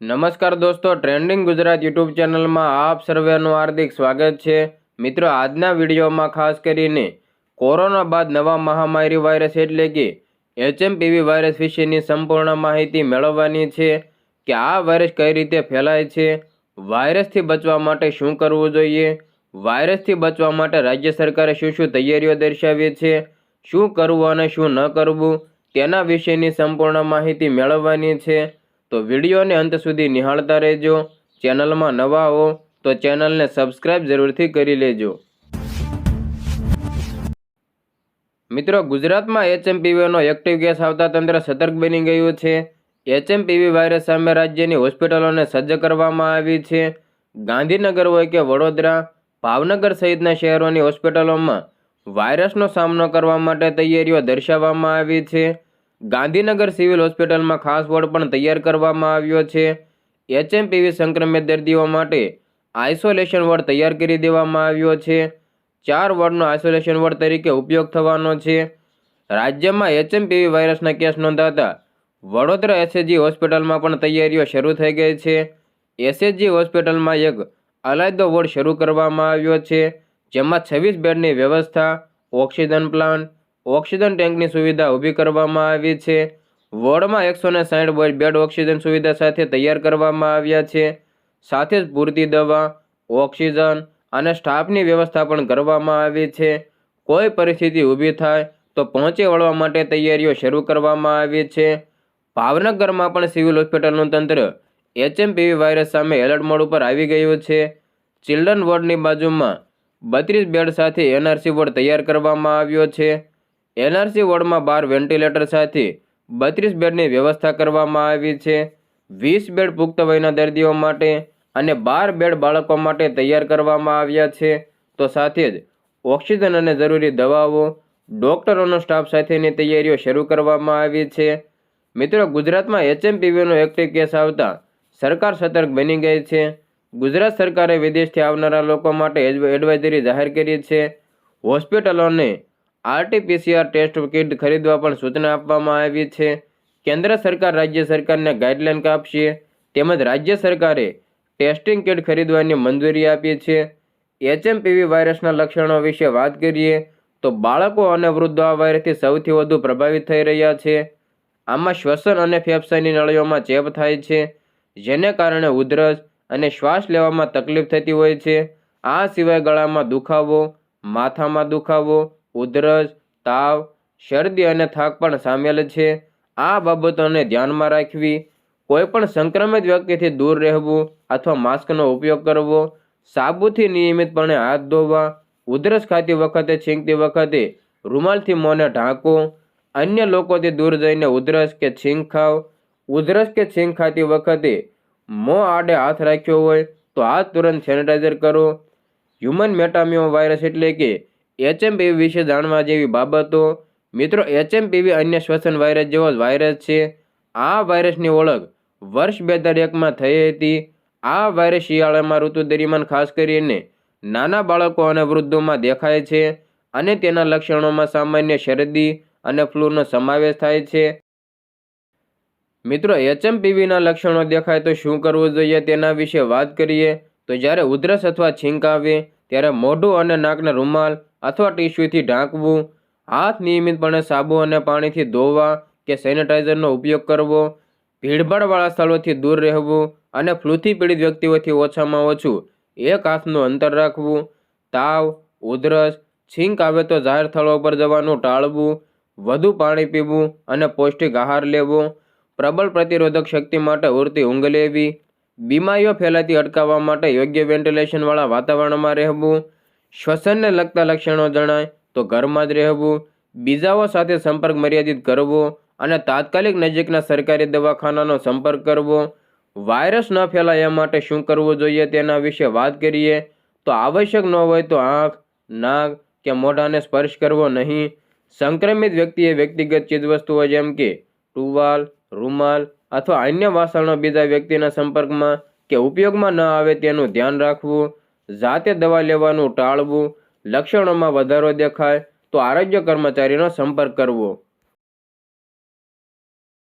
નમસ્કાર દોસ્તો trending Gujarat YouTube ચેનલમાં આપ સર્વેનું હાર્દિક સ્વાગત છે. મિત્રો, આજના વિડીયોમાં ખાસ કરીને કોરોના બાદ નવા મહામારી વાયરસ એટલે કે એચએમપીવી વાયરસ વિશેની સંપૂર્ણ માહિતી મેળવવાની છે કે આ વાયરસ કઈ રીતે ફેલાય છે, વાયરસથી બચવા માટે શું કરવું જોઈએ, વાયરસથી બચવા માટે રાજ્ય સરકારે શું શું તૈયારીઓ દર્શાવી છે, શું કરવું અને શું ન કરવું, તેના વિશેની સંપૂર્ણ માહિતી મેળવવાની છે. તો વિડીયોને અંત સુધી નિહાળતા રહેજો. ચેનલમાં નવા હો તો ચેનલને સબસ્ક્રાઇબ જરૂરથી કરી લેજો. મિત્રો, ગુજરાતમાં એચએમપીવીનો એક્ટિવ કેસ આવતા તંત્ર સતર્ક બની ગયું છે. એચએમપીવી વાયરસ સામે રાજ્યની હોસ્પિટલોને સજ્જ કરવામાં આવી છે. ગાંધીનગર હોય કે વડોદરા, ભાવનગર સહિતના શહેરોની હોસ્પિટલોમાં વાયરસનો સામનો કરવા માટે તૈયારીઓ દર્શાવવામાં આવી છે. ગાંધીનગર સિવિલ હોસ્પિટલમાં ખાસ વોર્ડ પણ તૈયાર કરવામાં આવ્યો છે. એચએમપીવી સંક્રમિત દર્દીઓ માટે આઇસોલેશન વોર્ડ તૈયાર કરી દેવામાં આવ્યો છે. ચાર વોર્ડનો આઇસોલેશન વોર્ડ તરીકે ઉપયોગ થવાનો છે. રાજ્યમાં એચએમપીવી વાયરસના કેસ નોંધાતા વડોદરા એસએચજી હોસ્પિટલમાં પણ તૈયારીઓ શરૂ થઈ ગઈ છે. એસએચજી હોસ્પિટલમાં એક અલાયદો વોર્ડ શરૂ કરવામાં આવ્યો છે, જેમાં છવ્વીસ બેડની વ્યવસ્થા, ઓક્સિજન પ્લાન્ટ ઓક્સિજન ટેન્કની સુવિધા ઊભી કરવામાં આવી છે. વોર્ડમાં એકસો ને સાઠ બેડ ઓક્સિજન સુવિધા સાથે તૈયાર કરવામાં આવ્યા છે. સાથે જ પૂરતી દવા, ઓક્સિજન અને સ્ટાફની વ્યવસ્થા પણ કરવામાં આવી છે. કોઈ પરિસ્થિતિ ઊભી થાય તો પહોંચી વળવા માટે તૈયારીઓ શરૂ કરવામાં આવી છે. ભાવનગરમાં પણ સિવિલ હોસ્પિટલનું તંત્ર એચએમપીવી વાયરસ સામે એલર્ટ મોડ ઉપર આવી ગયું છે. ચિલ્ડ્રન વોર્ડની બાજુમાં બત્રીસ બેડ સાથે એનઆરસી વોર્ડ તૈયાર કરવામાં આવ્યો છે. એનઆરસી વોર્ડમાં બાર વેન્ટિલેટર સાથે બત્રીસ બેડની વ્યવસ્થા કરવામાં આવી છે. વીસ બેડ પુખ્ત વયના દર્દીઓ માટે અને બાર બેડ બાળકો માટે તૈયાર કરવામાં આવ્યા છે. તો સાથે જ ઓક્સિજન અને જરૂરી દવાઓ, ડોક્ટરોનો સ્ટાફ સાથેની તૈયારીઓ શરૂ કરવામાં આવી છે. મિત્રો, ગુજરાતમાં એચએમપીવીનો એક્ટિવ કેસ આવતા સરકાર સતર્ક બની ગઈ છે. ગુજરાત સરકારે વિદેશથી આવનારા લોકો માટે એડવાઇઝરી જાહેર કરી છે. હોસ્પિટલોને આરટીપીસીઆર ટેસ્ટ કિટ ખરીદવા પણ સૂચના આપવામાં આવી છે. કેન્દ્ર સરકાર રાજ્ય સરકારને ગાઈડલાઈન આપશે તેમજ રાજ્ય સરકારે ટેસ્ટિંગ કિટ ખરીદવાની મંજૂરી આપી છે. એચએમપીવી વાયરસના લક્ષણો વિશે વાત કરીએ તો બાળકો અને વૃદ્ધો આ વાયરસથી સૌથી વધુ પ્રભાવિત થઈ રહ્યા છે. આમાં શ્વસન અને ફેફસાની નળીઓમાં ચેપ થાય છે, જેને કારણે ઉધરસ અને શ્વાસ લેવામાં તકલીફ થતી હોય છે. આ સિવાય ગળામાં દુખાવો, માથામાં દુખાવો ઉધરસ, તાવ, શરદી અને થાક પણ સામેલ છે. આ બાબતોને ધ્યાનમાં રાખવી. કોઈપણ સંક્રમિત વ્યક્તિથી દૂર રહેવું અથવા માસ્કનો ઉપયોગ કરવો, સાબુથી નિયમિતપણે હાથ ધોવા, ઉધરસ ખાતી વખતે છીંકતી વખતે રૂમાલથી મોંને ઢાંકો અન્ય લોકોથી દૂર જઈને ઉધરસ કે છીંક ખાવ ઉધરસ કે છીંક ખાતી વખતે મોં આડે હાથ રાખ્યો હોય તો હાથ તુરંત સેનિટાઈઝર કરો. હ્યુમન મેટામિયો વાયરસ એટલે કે એચએમપીવી વિશે જાણવા જેવી બાબતો, મિત્રો એચએમપીવી અન્ય શ્વસન વાયરસ જેવો વાયરસ છે. આ વાયરસની ઓળખ વર્ષ બે હજાર એકમાં થઈ હતી. આ વાયરસ શિયાળામાં ઋતુ દરમિયાન ખાસ કરીને નાના બાળકો અને વૃદ્ધોમાં દેખાય છે અને તેના લક્ષણોમાં સામાન્ય શરદી અને ફ્લૂનો સમાવેશ થાય છે. મિત્રો એચએમપીવીના લક્ષણો દેખાય તો શું કરવું જોઈએ તેના વિશે વાત કરીએ. તો જ્યારે ઉધરસ અથવા છીંક આવે, ત્યારે મોઢું અને નાકને રૂમાલ અથવા ટીશ્યુથી ઢાંકવું, હાથ નિયમિતપણે સાબુ અને પાણીથી ધોવા કે સેનિટાઈઝરનો ઉપયોગ કરવો, ભીડભાડવાળા સ્થળોથી દૂર રહેવું અને ફ્લૂથી પીડિત વ્યક્તિઓથી ઓછામાં ઓછું એક હાથનું અંતર રાખવું, તાવ, ઉધરસ, છીંક આવે તો જાહેર સ્થળો પર જવાનું ટાળવું, વધુ પાણી પીવું અને પૌષ્ટિક આહાર લેવો, પ્રબળ પ્રતિરોધક શક્તિ માટે ઉરતી ઊંઘ લેવી, બીમારીઓ ફેલાતી અટકાવવા માટે યોગ્ય વેન્ટિલેશનવાળા વાતાવરણમાં રહેવું શ્વસનને લગતા લક્ષણો જણાય તો ઘરમાં જ રહેવું, બીજાઓ સાથે સંપર્ક મર્યાદિત કરવો અને તાત્કાલિક નજીકના સરકારી દવાખાનાનો સંપર્ક કરવો. વાયરસ ન ફેલાય એ માટે શું કરવું જોઈએ તેના વિશે વાત કરીએ તો આવશ્યક ન હોય તો આંખ, નાક કે મોઢાને સ્પર્શ કરવો નહીં. સંક્રમિત વ્યક્તિએ વ્યક્તિગત ચીજવસ્તુઓ જેમ કે ટુવાલ, રૂમાલ અથવા અન્ય વાસણો બીજા વ્યક્તિના સંપર્કમાં કે ઉપયોગમાં ન આવે તેનું ધ્યાન રાખવું. જાતે દવા લેવાનું ટાળવું લક્ષણોમાં વધારો દેખાય તો આરોગ્ય કર્મચારીનો સંપર્ક કરવો.